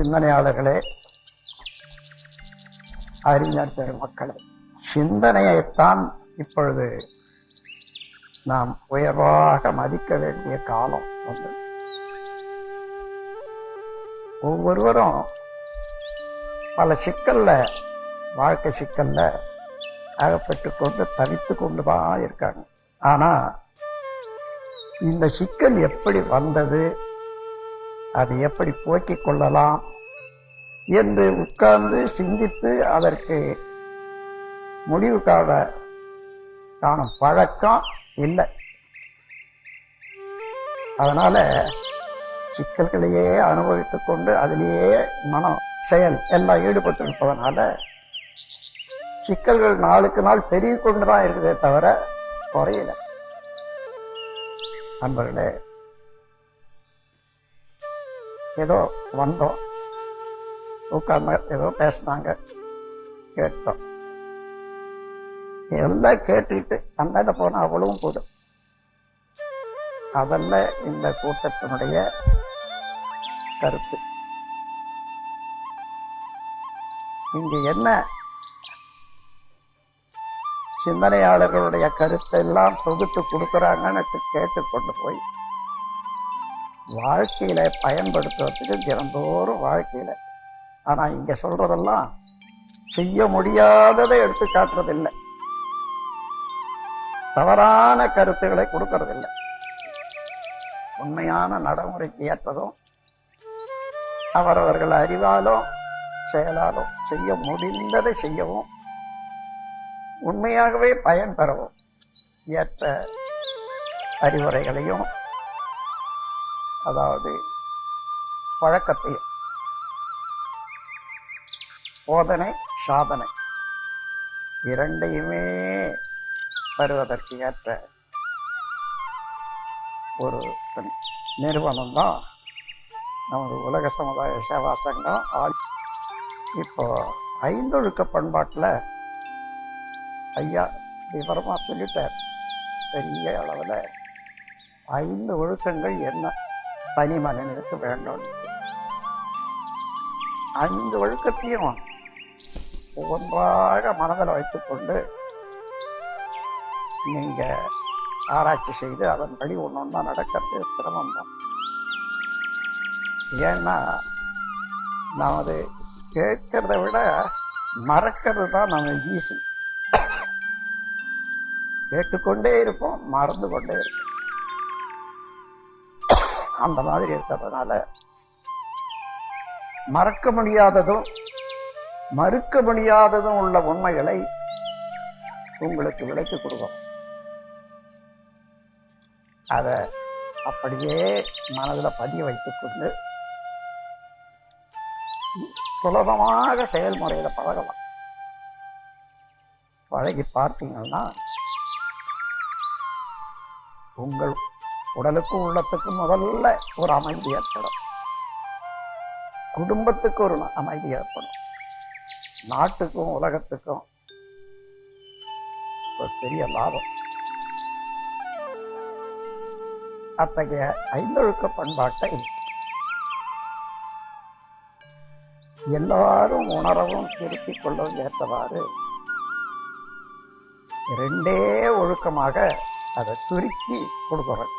சிந்தனையாளர்களே அறிஞர் பெருமக்களே சிந்தனையைத்தான் இப்பொழுது நாம் உயர்வாக மதிக்க வேண்டிய காலம் வந்து ஒவ்வொருவரும் பல சிக்கல்ல வாழ்க்கை சிக்கல்ல அகப்பட்டு கொண்டு தவித்து கொண்டுதான் இருக்காங்க. ஆனா இந்த சிக்கல் எப்படி வந்தது? அது எப்படி போக்கிக் கொள்ளலாம் என்று உட்கார்ந்து சிந்தித்து அதற்கு முடிவு காண காணும் பழக்கம் இல்லை. அதனால சிக்கல்களையே அனுபவித்துக் கொண்டு அதிலேயே மனம் செயல் எல்லாம் ஈடுபட்டு இருப்பதனால சிக்கல்கள் நாளுக்கு நாள் பெருகி கொண்டுதான் இருக்குதே தவிர குறையல. நண்பர்களே ஏதோ வந்தோம் உட்கார்ந்து ஏதோ பேசினாங்க கேட்டோம். எல்லாம் கேட்டுட்டு அந்தாண்ட போனால் அவ்வளவும் கூடும் அதல்ல இந்த கூட்டத்தினுடைய கருத்து. இங்கு என்ன? சிந்தனையாளர்களுடைய கருத்தை எல்லாம் தொகுத்து கொடுக்குறாங்கன்னு கேட்டு கொண்டு போய் வாழ்க்கையில பயன்படுத்துவதற்கு தினந்தோறும் வாழ்க்கையில. ஆனா இங்க சொல்றதெல்லாம் செய்ய முடியாததை எடுத்து காட்டுறதில்லை. தவறான கருத்துக்களை கொடுக்கறதில்லை. உண்மையான நடைமுறைக்கு ஏற்றதும் அவரவர்கள் அறிவாலும் செயலாலும் செய்ய முடிந்ததை செய்யவும் உண்மையாகவே பயன்பெறவும் ஏற்ற அறிவுரைகளையும் அதாவது பழக்கத்தையும் போதனை சாதனை. இரண்டையுமே வருவதற்கு ஏற்ற ஒரு நிறுவனம் தான் நமது உலக சமுதாய சேவா சங்கம் இப்போ ஐந்தொழுக்க பண்பாட்டில் ஐயா விவரமா சொல்லிட்டார். பெரிய அளவில் ஐந்து ஒழுக்கங்கள் என்ன? தனி மனிதனுக்கு வேண்டும். ஐந்து ஒழுக்கத்தையும் ஒன்றாக மனதில் வைத்துக்கொண்டு நீங்க ஆராய்ச்சி செய்து அதன்படி ஒன்று ஒன்றா நடக்கிறது சிரமம் தான். ஏன்னா நமது அது கேட்கறத விட மறக்கிறது தான் நம்ம ஈஸி கேட்டுக்கொண்டே இருப்போம் மறந்து கொண்டே இருப்போம். அந்த மாதிரி இருக்கிறதுனால. மறக்க முடியாததும் மறுக்க முடியாததும் உள்ள உண்மைகளை உங்களுக்கு விளக்கி கொடுக்கும் அதை அப்படியே மனதில் பதிய வைத்துக்கொண்டு சுலபமாக செயல்முறையில் பழகலாம். பழகி பார்த்தீங்கன்னா உங்கள் உடலுக்கும் உள்ளத்துக்கும் முதல்ல ஒரு அமைதி ஏற்படும். குடும்பத்துக்கு ஒரு அமைதி ஏற்படும். நாட்டுக்கும் உலகத்துக்கும் ஒரு பெரிய லாபம். அத்தகைய ஐந்தொழுக்க பண்பாட்டை எல்லாரும் உணரவும் திருத்திக் கொள்ளவும் ஏற்றவாறு ரெண்டே ஒழுக்கமாக அதை சுருக்கி கொடுக்குறோம்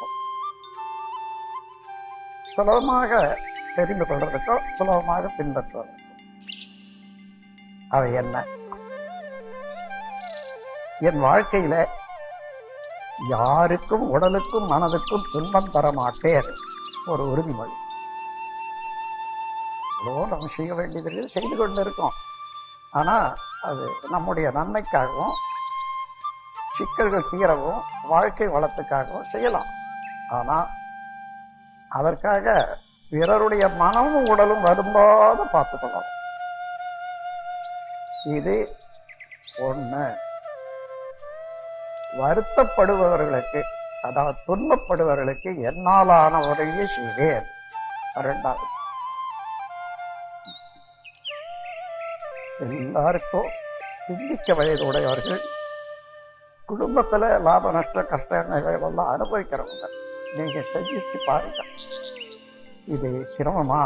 சுலபமாக தெரிந்து கொள்வதற்கோ சுலபமாக பின்பற்றுவதற்கோ. அவை என்ன? என் வாழ்க்கையில யாருக்கும் உடலுக்கும் மனதுக்கும் துன்பம் தர மாட்டேன். ஒரு உறுதிமொழி. எவ்வளோ நம்ம செய்ய வேண்டியது செய்து கொண்டு இருக்கோம். ஆனால் அது நம்முடைய நன்மைக்காகவும் சிக்கல்கள் தீரவும் வாழ்க்கை வளத்துக்காகவும் செய்யலாம். ஆனால் அதற்காக பிறருடைய மனமும் உடலும் வரும்போது பார்த்துக்கணும் இது ஒண்ணு. வருத்தப்படுபவர்களுக்கு அதாவது துன்பப்படுபவர்களுக்கு என்னாலான உதவியை செய்வேன். ரெண்டாவது. எல்லாருக்கும் சிந்திக்க வயதுடையவர்கள் குடும்பத்துல லாப நஷ்ட கஷ்டங்கள் எல்லாம் அனுபவிக்கிறவங்க. நீங்க செஞ்சிச்சு பாருங்க. இது சிரமமா?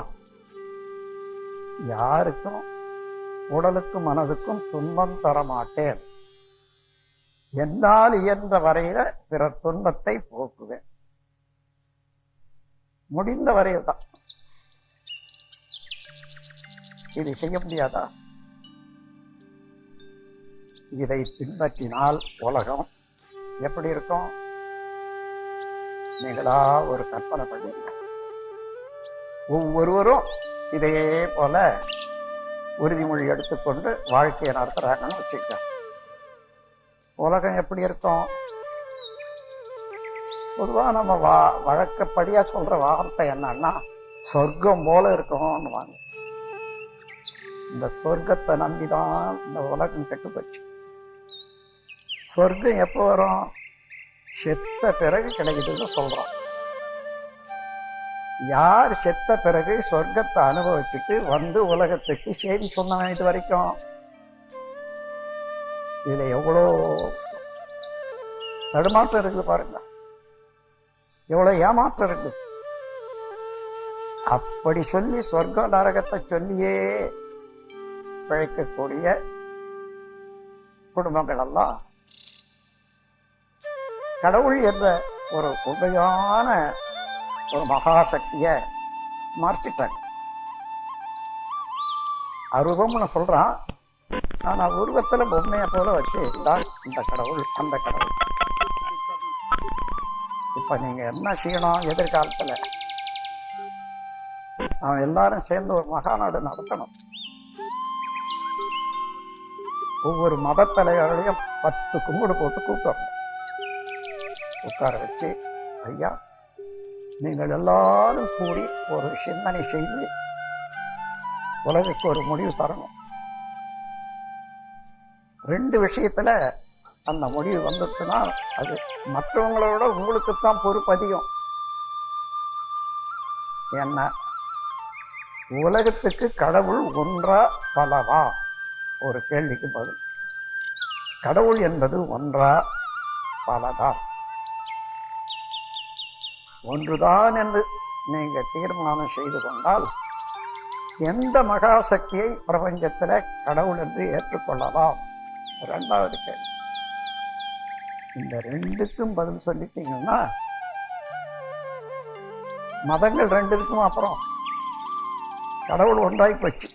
யாருக்கும் உடலுக்கும் மனதுக்கும் துன்பம் தர மாட்டேன் என்னால் இயன்ற வரையில பிறர் துன்பத்தை போக்குவேன். முடிந்த வரையில் தான் இது செய்ய முடியாதா? இதை பின்பற்றினால் உலகம் எப்படி இருக்கும்? நீங்களா ஒரு கற்பனை பண்ணுங்க ஒவ்வொருவரும் இதே போல உறுதிமொழி எடுத்துக்கொண்டு வாழ்க்கையை நடத்துறாங்கன்னு வச்சுக்க உலகம் எப்படி இருக்கும்? பொதுவாக நம்ம வா வழக்கப்படியா சொல்ற வார்த்தை என்னன்னா சொர்க்கம் போல இருக்கும்னு வாங்க. இந்த சொர்க்கத்தை நம்பிதான் இந்த உலகம் கெட்டு போச்சு. சொர்க்கம் எப்போ வரும்? செத்த பிறகு கிடைக்குதுன்னு சொல்றான். யார் செத்த பிறகு சொர்க்கத்தை அனுபவிச்சுட்டு வந்து உலகத்துக்கு செய்தி சொன்னவன் இது வரைக்கும்? இதுல எவ்வளோ தடுமாற்றம் இருக்குது பாருங்க. எவ்வளோ ஏமாற்றம் இருக்கு அப்படி சொல்லி சொர்க்க நரகத்தை சொல்லியே பிழைக்கக்கூடிய குடும்பங்கள் எல்லாம் கடவுள் என்ற ஒரு உண்மையான ஒரு மகாசக்திய மறைச்சிட்டாங்க. அருவம்னு சொல்றான். ஆனா உருவத்துல பொம்மையை போல வச்சு தான் இந்த கடவுள் அந்த கடவுள். இப்ப நீங்க என்ன செய்யணும் எதிர்காலத்துல? அவன் எல்லாரும் சேர்ந்து ஒரு மகாநாடு நடத்தணும். ஒவ்வொரு மத தலைவர்களையும் பத்து கும்பிடு போட்டு கூப்பிடணும். உட்கார வச்சு ஐயா நீங்கள் எல்லாரும் கூடி ஒரு சிந்தனை செய்து உலகுக்கு ஒரு முடிவு தரணும். ரெண்டு விஷயத்துல அந்த முடிவு வந்துச்சுன்னா அது மற்றவங்களோட உங்களுக்குத்தான் பொறுப்பு அதிகம். என்ன உலகத்துக்கு கடவுள் ஒன்றா பலவா? ஒரு கேள்விக்கு பதில். கடவுள் என்பது ஒன்றா பலதா? ஒன்றுதான் என்று நீங்கள் தீர்மானம் செய்து கொண்டால் எந்த மகாசக்தியை பிரபஞ்சத்தில் கடவுள் என்று ஏற்றுக்கொள்ளலாம்? ரெண்டாவது கேள்வி. இந்த ரெண்டுக்கும் பதில் சொல்லிட்டீங்கன்னா மதங்கள் ரெண்டுக்கும் அப்புறம் கடவுள் ஒன்றாய் போச்சு.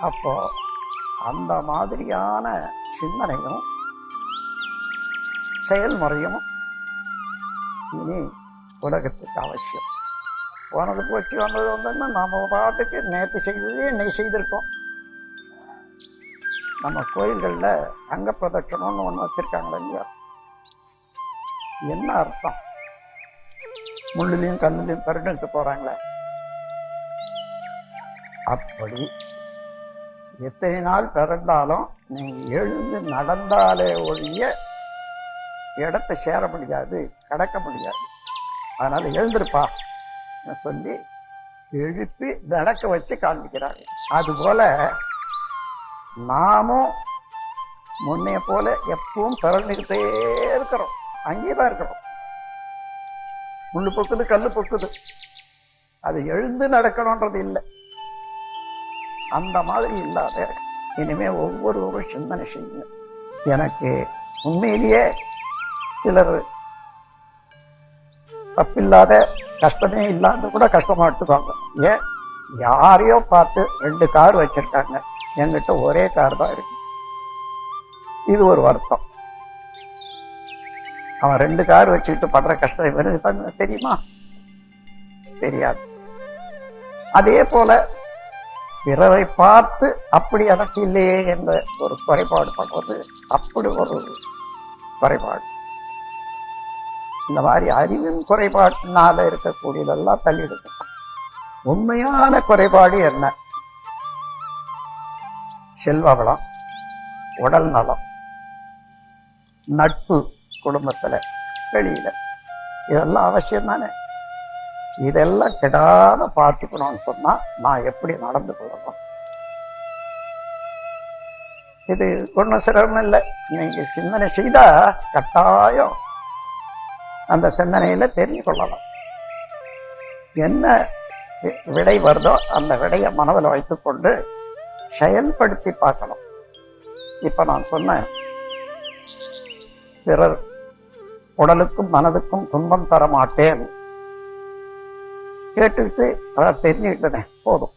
அப்போ அந்த மாதிரியான சிந்தனையும் செயல்முறையும் இனி உலகத்துக்கு அவசியம். போனது போச்சு வந்தது வந்தோம்னா நம்ம பாட்டுக்கு நேற்று செய்ததே இன்னைக்கு செய்திருக்கோம். நம்ம கோயில்களில் அங்க பிரதட்சணம்னு ஒண்ணு வச்சிருக்காங்களே இல்லையா? என்ன அர்த்தம்? முள்ளுலையும் கல்லுலையும் பெருண்டுட்டு போகிறாங்களே அப்படி எத்தனை நாள் பிறந்தாலும் நீ எழுந்து நடந்தாலே ஒழிய இடத்த சேர முடியாது கடக்க முடியாது. அதனால எழுந்திருப்பா. சொல்லி எழுப்பி நடக்க வச்சு காண்பிக்கிறாங்க அதுபோல நாமும் முன்னைய போல எப்பவும் பிறந்துகிட்டே இருக்கிறோம். அங்கேதான் இருக்கிறோம். முள்ளு பொக்குது கல்லு பொக்குது. அது எழுந்து நடக்கணும்ன்றது இல்லை. அந்த மாதிரி இல்லாத இனிமே ஒவ்வொருவரும் சிந்தனை செய்யுங்க எனக்கு உண்மையிலேயே சிலர் தப்பில்லாத கஷ்டமே இல்லாத கூட கஷ்டமா எடுத்துப்பாங்க. ஏன்? யாரையோ பார்த்து ரெண்டு கார் வச்சிருக்காங்க. என்கிட்ட ஒரே கார் தான் இருக்கு. இது ஒரு வருத்தம். அவன் ரெண்டு கார் வச்சுக்கிட்டு படுற கஷ்டம் இவருக்கு தெரியுமா? தெரியாது. அதே போல பிறரை பார்த்து அப்படி எனக்கு இல்லையே என்ற ஒரு குறைபாடு பண்ணுவது அப்படி ஒரு குறைபாடு. இந்த மாதிரி அறிவின் குறைபாட்டினால இருக்கக்கூடியதெல்லாம் தள்ளிடுது. உண்மையான குறைபாடு என்ன? செல்வ வளம் உடல் நலம் நட்பு குடும்பத்துல வெளியில. இதெல்லாம் அவசியம் தானே இதெல்லாம் கெடாத பார்த்துக்கணும்னு சொன்னா நான் எப்படி நடந்து கொள்ளணும்? இது ஒன்றும் சிரமம் இல்லை. நீங்க சிந்தனை செய்தா கட்டாயம் அந்த சிந்தனையில தெரிஞ்சு கொள்ளலாம். என்ன வி- விடை வருதோ அந்த விடையை மனதில் வைத்துக்கொண்டு செயல்படுத்தி பார்க்கணும். இப்ப நான் சொன்னேன் பிறர் உடலுக்கும் மனதுக்கும் துன்பம் தர மாட்டேன். கேட்டுக்கிட்டு அதை போதும்.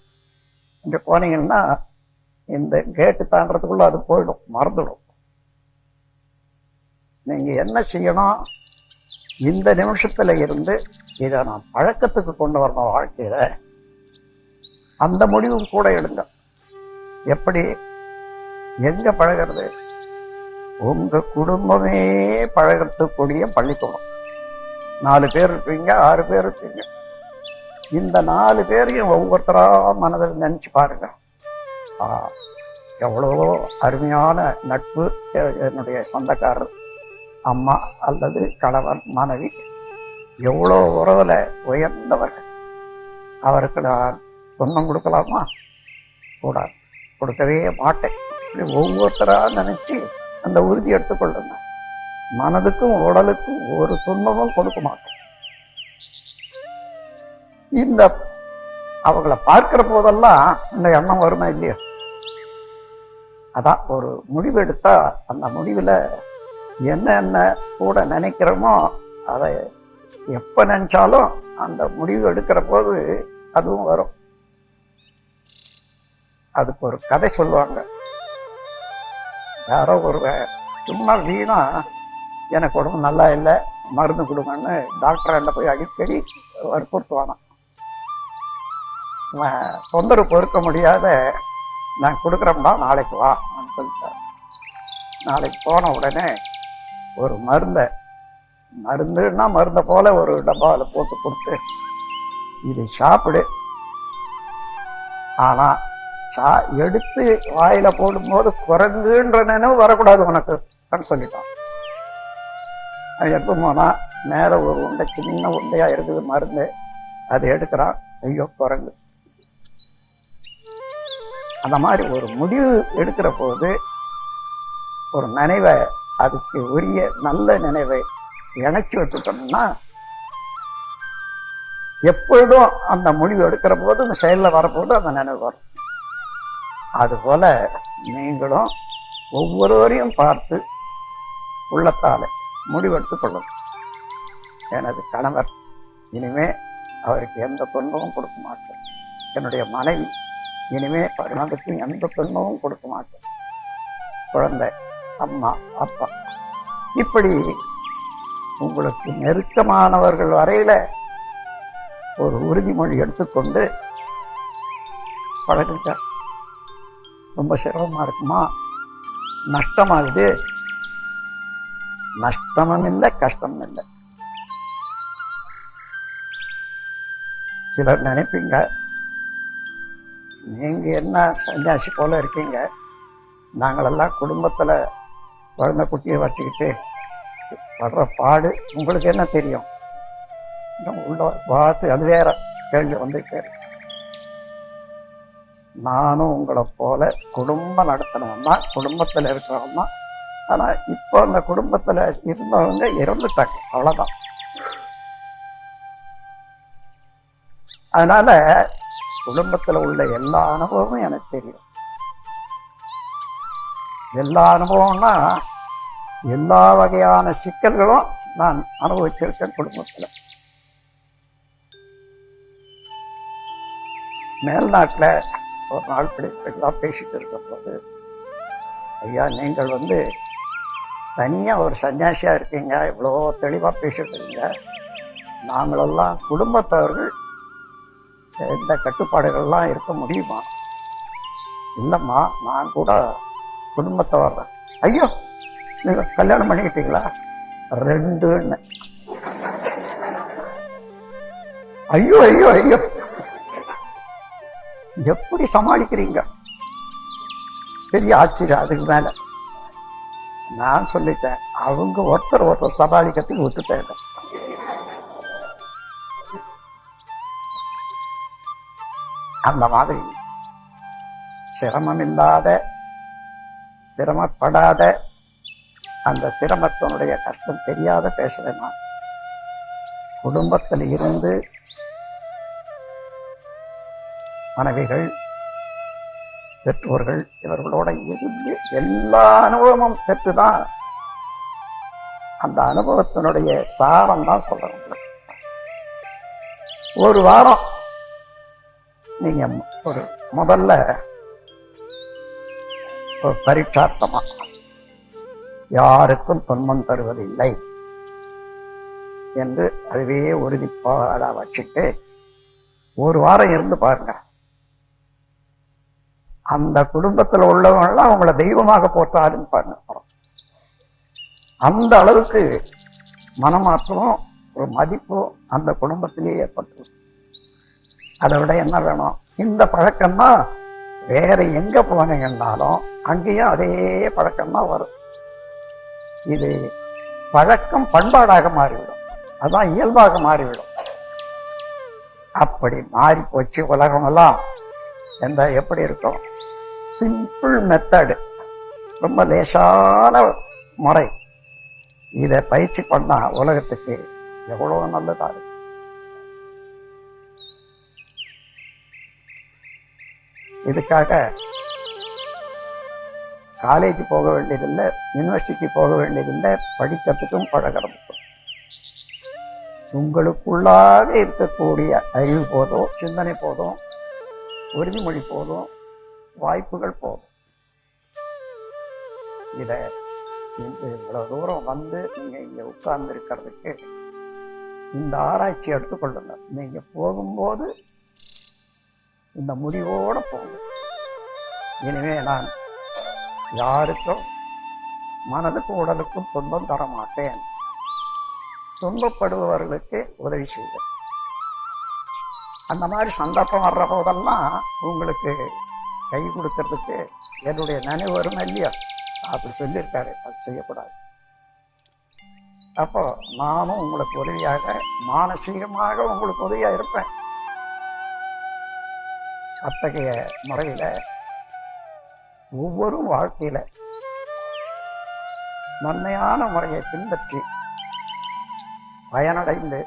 இங்க போனீங்கன்னா இந்த கேட்டு தாண்டறதுக்குள்ள அது போயிடும் மறந்துடும். நீங்க என்ன செய்யணும்? இந்த நிமிஷத்துல இருந்து இதை நான் பழக்கத்துக்கு கொண்டு வரணும் வாழ்க்கையில. அந்த முடிவும் கூட எடுங்க. எப்படி? எங்க பழகிறது? உங்க குடும்பமே பழகத்துக்கூடிய பள்ளிக்கூடம். நாலு பேர் இருப்பீங்க ஆறு பேர் இருப்பீங்க இந்த நாலு பேரையும் ஒவ்வொருத்தரா மனதில் நினைச்சு பாருங்க. எவ்வளவோ அருமையான நட்பு என்னுடைய சொந்தக்காரர் அம்மா அல்லது கணவன் மனைவி எவ்வளோ உறவுல உயர்ந்தவர்கள். அவருக்கு நான் சொந்தம் கொடுக்கலாமா? கூடாது. கொடுக்கவே மாட்டேன். இப்படி ஒவ்வொருத்தரா நினைச்சு அந்த உறுதி எடுத்துக்கொள்ளுங்க. மனதுக்கும் உடலுக்கும் ஒரு துன்பமும் கொடுக்க மாட்டேன். இந்த அவங்கள பார்க்கிற போதெல்லாம் இந்த எண்ணம் வருமா இல்லையா? அதான் ஒரு முடிவு எடுத்தா அந்த முடிவுல என்னென்ன கூட நினைக்கிறோமோ அதை எப்போ நினச்சாலும் அந்த முடிவு எடுக்கிற போது அதுவும் வரும். அதுக்கு ஒரு கதை சொல்லுவாங்க. யாரோ ஒரு சும்மா வீணா எனக்கு உடம்பு நல்லா இல்லை மருந்து கொடுங்கன்னு டாக்டர் என்ன போய் அடிக்கடி வற்புறுத்துவானான் தொந்தரவு பொறுக்க முடியாத நான் கொடுக்குறேன்டா நாளைக்கு வா அப்படின்னு சொல்லிட்டார். நாளைக்கு போன உடனே ஒரு மருந்தை. மருந்துன்னா மருந்தை போல ஒரு டப்பாவில் போட்டு கொடுத்து இது சாப்பிடு. ஆனா சா எடுத்து வாயில போடும்போது குரங்குன்ற நினைவு வரக்கூடாது உனக்கு அப்படின்னு சொல்லிட்டான். அது எடுத்து போனா மேல ஒரு உண்டை சின்ன உண்டையா இருக்குது மருந்து. அதை எடுக்கிறான். ஐயோ குரங்கு. அந்த மாதிரி ஒரு முடிவு எடுக்கிற போது ஒரு நினைவை அதுக்கு உரிய நல்ல நினைவை இணைச்சி விட்டுட்டோம்னா எப்பொழுதும் அந்த முடிவு எடுக்கிற போது அந்த செயல்ல வரப்போது அந்த நினைவு வரும். அதுபோல நீங்களும் ஒவ்வொருவரையும் பார்த்து உள்ளத்தால முடிவெடுத்து கொள்ளணும் எனது கணவர் இனிமே அவருக்கு எந்த துன்பமும் கொடுக்க மாட்டேன் என்னுடைய மனைவி இனிமே மனதுக்கு எந்த துன்பமும் கொடுக்க மாட்டேன் குழந்தை அம்மா அப்பா. இப்படி உங்களுக்கு நெருக்கமானவர்கள் வரையில ஒரு உறுதிமொழி எடுத்துக்கொண்டு பழகுங்க ரொம்ப சிரமமா இருக்குமா? நஷ்டமாகுது நஷ்டமும் இல்லை கஷ்டமும் இல்லை. சிலர் நினைப்பீங்க நீங்க என்ன சன்னியாசி போல இருக்கீங்க? நாங்களெல்லாம் குடும்பத்துல குழந்தை குட்டியை வச்சுக்கிட்டு படுற பாடு உங்களுக்கு என்ன தெரியும்? உள்ள பார்த்து அது வேற கேள்வி வந்துட்டே இருக்கு. நானும் உங்களை போல குடும்பம் நடத்தினவன்னா குடும்பத்தில் குடும்பத்துல இருக்கிறவன் தான். ஆனா இப்போ அந்த குடும்பத்துல இருந்தவங்க இறந்துட்டாங்க. அவ்வளவுதான். அதனால குடும்பத்துல உள்ள எல்லா அனுபவமும் எனக்கு தெரியும். எல்லா அனுபவம்னா எல்லா வகையான சிக்கல்களும் நான் அனுபவிச்சிருக்கேன் குடும்பத்தில். மேல்நாட்டில் ஒரு நாள் பிடிப்பெல்லாம் பேசிட்டு இருக்கும்போது ஐயா நீங்கள் வந்து தனியாக ஒரு சன்னியாசியாக இருக்கீங்க இவ்வளோ தெளிவாக பேசிட்டு இருக்கீங்க நாங்களெல்லாம் குடும்பத்தவர்கள் எந்த கட்டுப்பாடுகள்லாம் இருக்க முடியுமா? இல்லைம்மா நான் கூட குடும்பத்தை வர்றேன் ஐயோ நீங்க கல்யாணம் பண்ணிக்கிட்டீங்களா? ரெண்டுன்னு ஐயோ ஐயோ ஐயோ. எப்படி சமாளிக்கிறீங்க? பெரிய ஆச்சரியம் அதுக்கு மேல. நான் சொல்லிட்டேன் அவங்க ஒருத்தர் ஒருத்தர் சமாளிக்கிறதுக்கு விட்டுட்டேன் அந்த மாதிரி சிரமம் இல்லாத சிரமப்படாத அந்த சிரமத்தினுடைய கஷ்டம் தெரியாத பேசுகிறேன் நான் குடும்பத்தில் இருந்து மனைவிகள் பெற்றோர்கள் இவர்களோட இருந்து எல்லா அனுபவமும் பெற்றுதான். அந்த அனுபவத்தினுடைய சாரம் தான் சொல்றேன் ஒரு வாரம் நீங்க ஒரு முதல்ல ஒரு பரீட்சார்த்தமா யாருக்கும் துன்பம் தருவதில்லை என்று அதுவே உறுதிப்பாடா வச்சுட்டு ஒரு வாரம் இருந்து பாருங்க. அந்த குடும்பத்துல உள்ளவங்களாம் அவங்கள தெய்வமாக போற்றாருன்னு பாருங்க. அந்த அளவுக்கு மனமாற்றமும் ஒரு மதிப்பும் அந்த குடும்பத்திலேயே ஏற்பட்டு அதை விட என்ன வேணும்? இந்த பழக்கம்தான் வேற எங்க போனீங்கன்னாலும் அங்கேயும் அதே பழக்கம்தான் வரும். இது பழக்கம் பண்பாடாக மாறிவிடும். அதான் இயல்பாக மாறிவிடும். அப்படி மாறி போச்சு உலகம் எல்லாம் என்ற எப்படி இருக்கும்? சிம்பிள் மெத்தடு ரொம்ப லேசான முறை. இதை பயிற்சி பண்ணா உலகத்துக்கு எவ்வளவு நல்லதாக இருக்கும்? இதுக்காக காலேஜ் போக வேண்டியதில்லை யூனிவர்சிட்டி போக வேண்டியதில்லை படிக்கிறதுக்கும் பழகிறதுக்கும் உங்களுக்குள்ளாக இருக்கக்கூடிய அறிவு போதும் சிந்தனை போதும் உறுதிமொழி போதும் வாய்ப்புகள் போதும். இதை இன்று இவ்வளவு தூரம் வந்து நீங்க இங்க உட்கார்ந்து இருக்கிறதுக்கு இந்த ஆராய்ச்சி எடுத்துக்கொள்ளுங்க நீங்க போகும்போது இந்த முடிவோட போகும். இனிமே நான் யாருக்கும் மனதுக்கும் உடலுக்கும் துன்பம் தர மாட்டேன் துன்பப்படுபவர்களுக்கு உதவி செய்வேன். அந்த மாதிரி சந்தர்ப்பம் வர்ற போதெல்லாம் உங்களுக்கு கை கொடுக்கறதுக்கு என்னுடைய நினைவு வரும் இல்லையா? அப்படி சொல்லியிருக்காரு. அது செய்யக்கூடாது. அப்போ நானும் உங்களுக்கு உதவியாக மானசீகமாக உங்களுக்கு உதவியாக இருப்பேன். அத்தகைய முறையில் ஒவ்வொரு வாழ்க்கையில் நன்மையான முறையை பின்பற்றி பயனடைந்து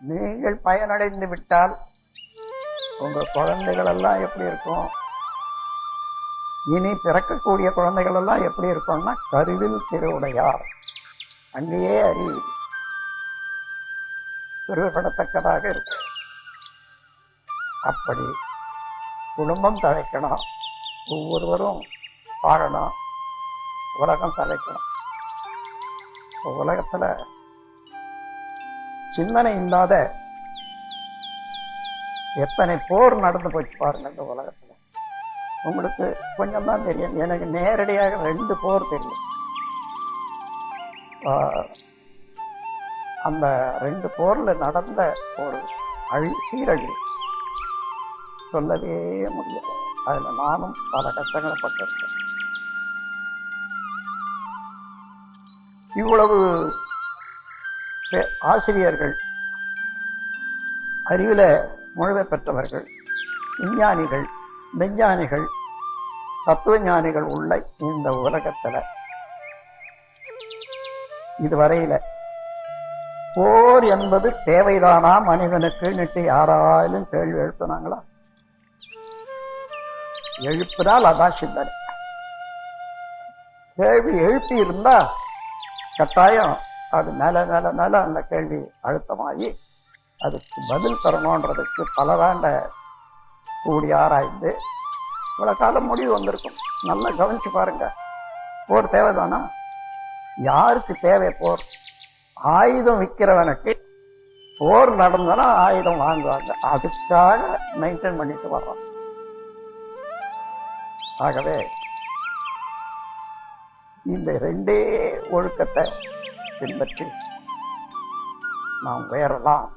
நீங்கள் பயனடைந்து விட்டால் உங்கள் குழந்தைகள் எல்லாம் எப்படி இருக்கும்? இனி பிறக்கக்கூடிய குழந்தைகள் எல்லாம் எப்படி இருக்கும்னா கருவில் திருவுடையார். அங்கேயே அறி. பெருமைப்படத்தக்கதாக இருக்கும் அப்படி குடும்பம் தழைக்கணும் ஒவ்வொருவரும் வாழணும். உலகம் தலைக்கணும். உலகத்தில் சிந்தனை இல்லாத எத்தனை போர் நடந்து போச்சு பாருங்க இந்த உலகத்தில். உங்களுக்கு கொஞ்சம் தான் தெரியும். எனக்கு நேரடியாக ரெண்டு போர் தெரியும். அந்த ரெண்டு போரில் நடந்த ஒரு அழி சீரழிவு சொல்லவே முடியாது அதில் நானும் பல கஷ்டங்களை பட்டிருக்கேன். இவ்வளவு ஆசிரியர்கள் அறிவில முழுமை பெற்றவர்கள் விஞ்ஞானிகள் மெஞ்ஞானிகள் தத்துவ ஞானிகள் உள்ள இந்த உலகத்தில் இதுவரையில போர் என்பது தேவைதானா? மனிதனுக்கு யாராலும் கேள்வி எழுப்பினாங்களா? எழுப்பினால் அதான் சிந்தனை. கேள்வி எழுப்பி இருந்தா கட்டாயம் அது மேல மேல மேல அந்த கேள்வி அழுத்தமாகி அதுக்கு பதில் தரணுன்றதுக்கு பலராண்ட கூடி ஆராய்ந்து இவ்வளோ காலம் முடிவு வந்திருக்கும். நல்லா கவனிச்சு பாருங்க. போர் தேவைதானா? யாருக்கு தேவை போர்? ஆயுதம் விற்கிறவனுக்கு போர் நடந்தனா ஆயுதம் வாங்குவாங்க. அதுக்காக மெயின்டைன் பண்ணிட்டு வர்றோம். ஆகவே இந்த ரெண்டே ஒழுக்கத்தை பின்பற்றி நாம் உயரலாம்.